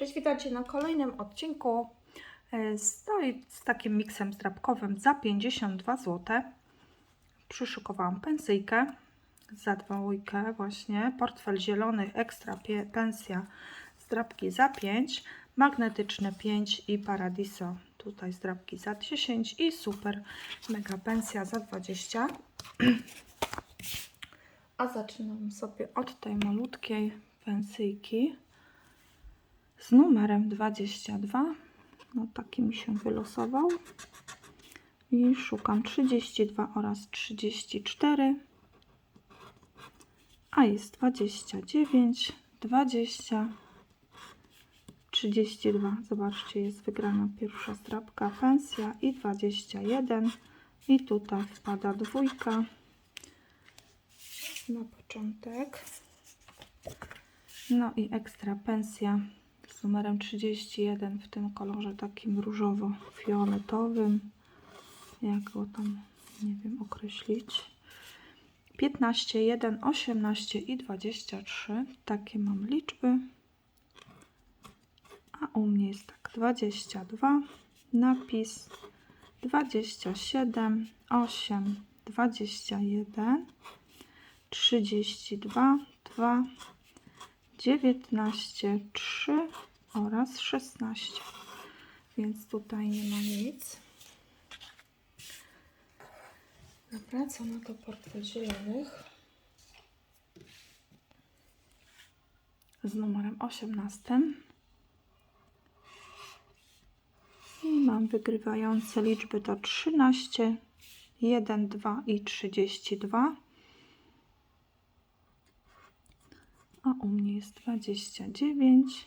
Cześć, witajcie na kolejnym odcinku e, z, no z takim miksem zdrabkowym za 52 zł. Przyszykowałam pensyjkę za dwójkę właśnie, portfel zielony ekstra pensja zdrabki za 5, magnetyczne 5 i paradiso tutaj zdrabki za 10 i super mega pensja za 20. A zaczynam sobie od tej malutkiej pensyjki z numerem 22. No taki mi się wylosował. I szukam 32 oraz 34. A jest 29, 20, 32. Zobaczcie, jest wygrana pierwsza strapka, pensja i 21. I tutaj wpada dwójka na początek. No i ekstra pensja numerem 31 w tym kolorze takim różowo-fioletowym. Jak go tam, nie wiem, określić. 15, 1, 18 i 23. Takie mam liczby. A u mnie jest tak 22, napis 27, 8, 21, 32, 2, 19, 3 oraz 16. Więc tutaj nie ma nic. Dobra, co na to portfel zielonych? Z numerem 18. I mam wygrywające liczby to 13, 1, 2 i 32. a u mnie jest 29,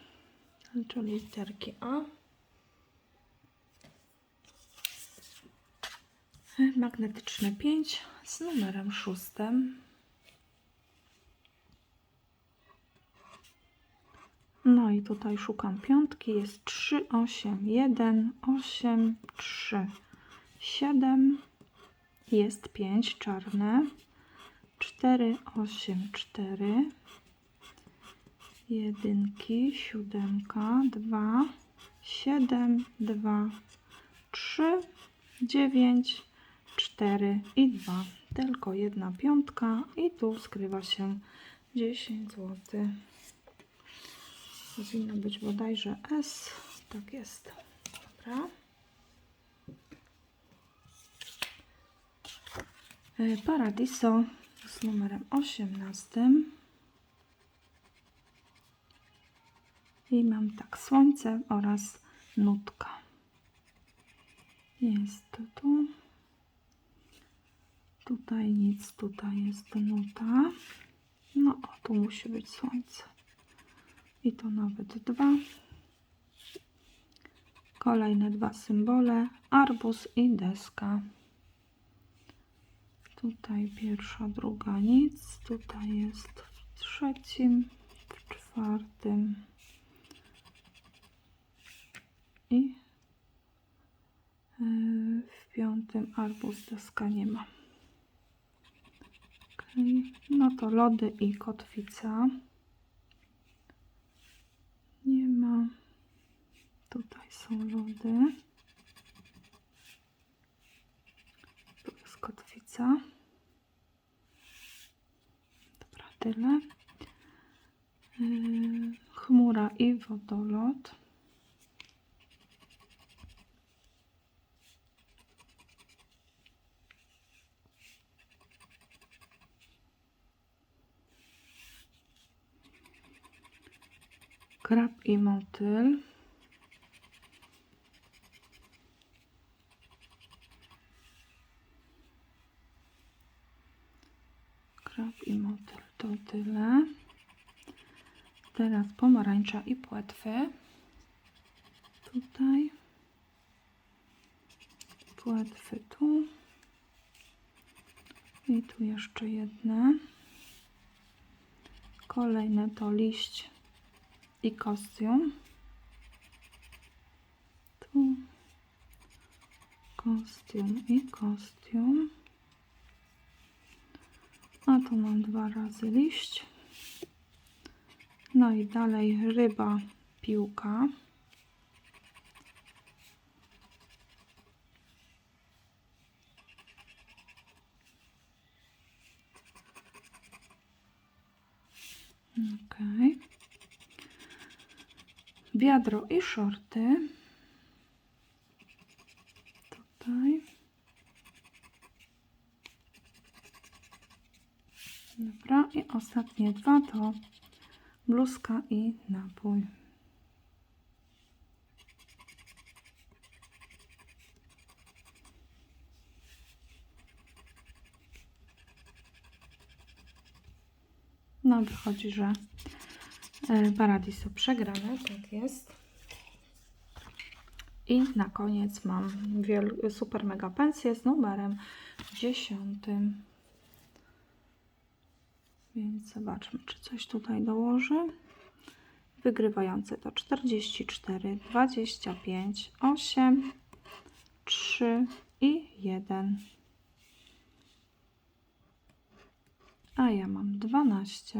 czyli literki A. Magnetyczne 5 z numerem szóstym. No i tutaj szukam piątki. Jest 3, 8, 1, 8, 3, 7. Jest 5 czarne. 4, 8, 4 jedynki, siódemka, dwa, siedem, dwa, trzy, dziewięć, cztery i dwa. Tylko jedna piątka i tu skrywa się 10 zł. Powinno być bodajże S. Tak jest. Dobra. E, Paradiso z numerem 18. I mam tak słońce oraz nutka. Jest to tu. Tutaj nic, tutaj jest nuta. No, tu musi być słońce. I to nawet dwa. Kolejne dwa symbole. Arbuz i deska. Tutaj pierwsza, druga nic. Tutaj jest w trzecim, w czwartym i yy, w piątym arbuz deska nie ma. Okay. No to lody i kotwica. Nie ma. Tutaj są lody. Tu jest kotwica. Dobra, tyle. Yy, chmura i wodolot. Krab i motyl. Krab i motyl to tyle. Teraz pomarańcza i płetwy. Tutaj. Płetwy tu. I tu jeszcze jedne. Kolejne to liść i kostium. Tu kostium i kostium. A tu mam dwa razy liść. No i dalej ryba, piłka. Wiadro i shorty. Tutaj. Dobra, i ostatnie dwa to bluzka i napój. No, wychodzi, że Paradiso przegrane, tak jest. I na koniec mam super mega pensję z numerem 10. Więc zobaczmy, czy coś tutaj dołożę. Wygrywający to 44, 25, 8, 3 i 1. A ja mam 12,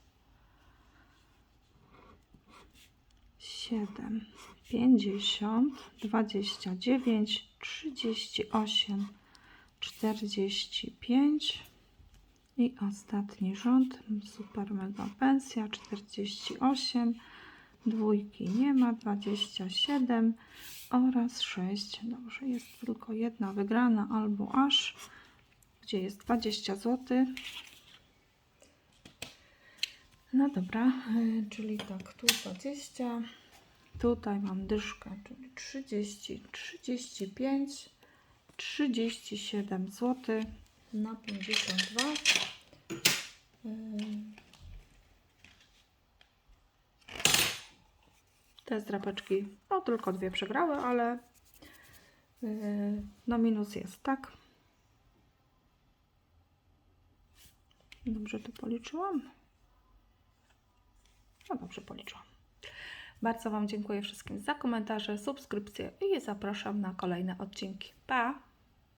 7, 50, 29, 38, 45 i ostatni rząd. Super mega pensja 48, dwójki nie ma, 27 oraz 6. Dobrze, jest tylko jedna wygrana albo aż, gdzie jest 20 zł. No dobra, y, czyli tak, tu 20, tutaj mam dyszkę, czyli 30, 35, 37 zł na 52. Y, Te zdrapeczki, no tylko dwie przegrały, ale y, no minus jest, tak? Dobrze to policzyłam? No dobrze policzyłam. Bardzo Wam dziękuję wszystkim za komentarze, subskrypcje i zapraszam na kolejne odcinki. Pa!